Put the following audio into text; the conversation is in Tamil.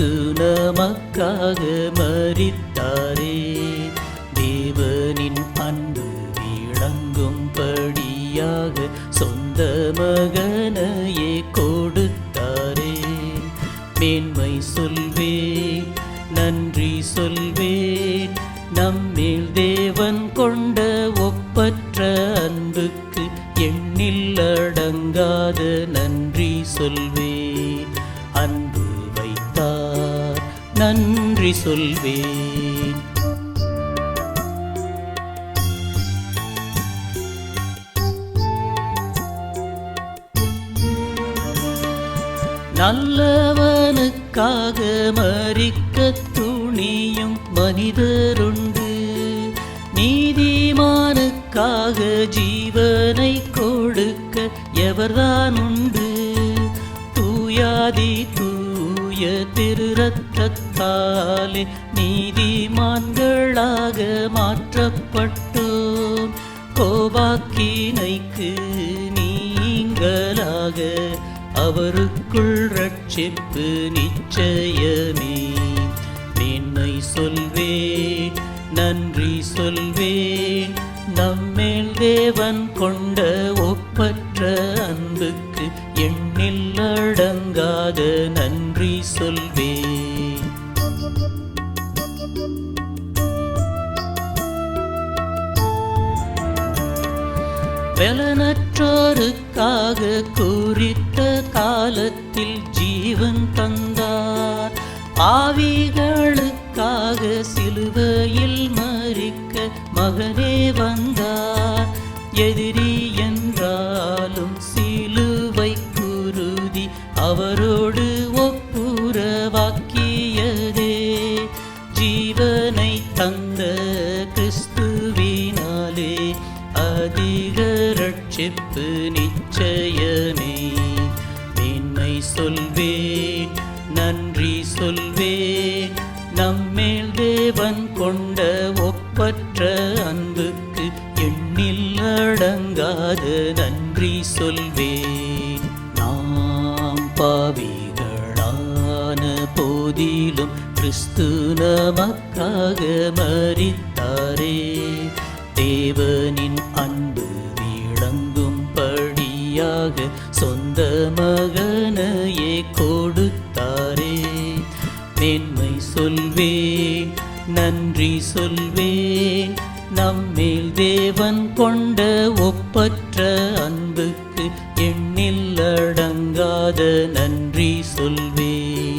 கிறிஸ்து நமக்காக மறித்தாரே. தேவனின் அன்பு விளங்கும்படியாக சொந்த மகனையே கொடுத்தாரே. மேன்மை சொல்வேன் நன்றி சொல்வேன் நம்மேல் தேவன் கொண்ட ஒப்பற்ற அன்புக்கு எண்ணில் அடங்காத நன்றி சொல்வேன். நன்றி சொல்வேன். நல்லவனுக்காக மறிக்க துணியும் மனிதருண்டு. நீதிமானுக்காக ஜீவனை மாற்றத்தாலே நீதிமான்களாக மாற்றப்பட்டோம். கோபாக்கினைக்கு நீங்களாக அவருக்குள் ரட்சிப்பு நிச்சயமே. மேன்மை சொல்வேன் நன்றி சொல்வேன். நம்மேல் தேவன் கொண்ட ஒப்பற்ற அன்புக்கு எண்ணில் அடங்காத நன்றி சொல்வேன். பலனற்றோருக்காக குறித்த காலத்தில் ஜீவன் தந்தார். ஆவிகளுக்காக சிலுவையில் மறிக்க மகனே வந்தார். எதிரி என்றாலும் சிலுவை குருதி அவரோடு ஒப்புரவாக்கியதே. ஜீவனை தந்த கிறிஸ்துவினாலே அதிக ரட்சிப்பு நிச்சயமே. மேன்மை சொல்வேன் நன்றி சொல்வேன் நம்மேல் தேவன் கொண்ட ஒப்பற்ற அன்புக்கு எண்ணில் அடங்காத நன்றி சொல்வேன் நாம் பாவிகளான போதிலும் கிறிஸ்து நமக்காக மறித்தாரே. தேவனின் அன்பு விளங்கும்படியாக சொந்த மகனையே கொடுத்தாரே. மேன்மை சொல்வேன் நன்றி சொல்வேன். நம்மேல் தேவன் கொண்ட ஒப்பற்ற அன்புக்கு எண்ணில் அடங்காத நன்றி சொல்வேன்.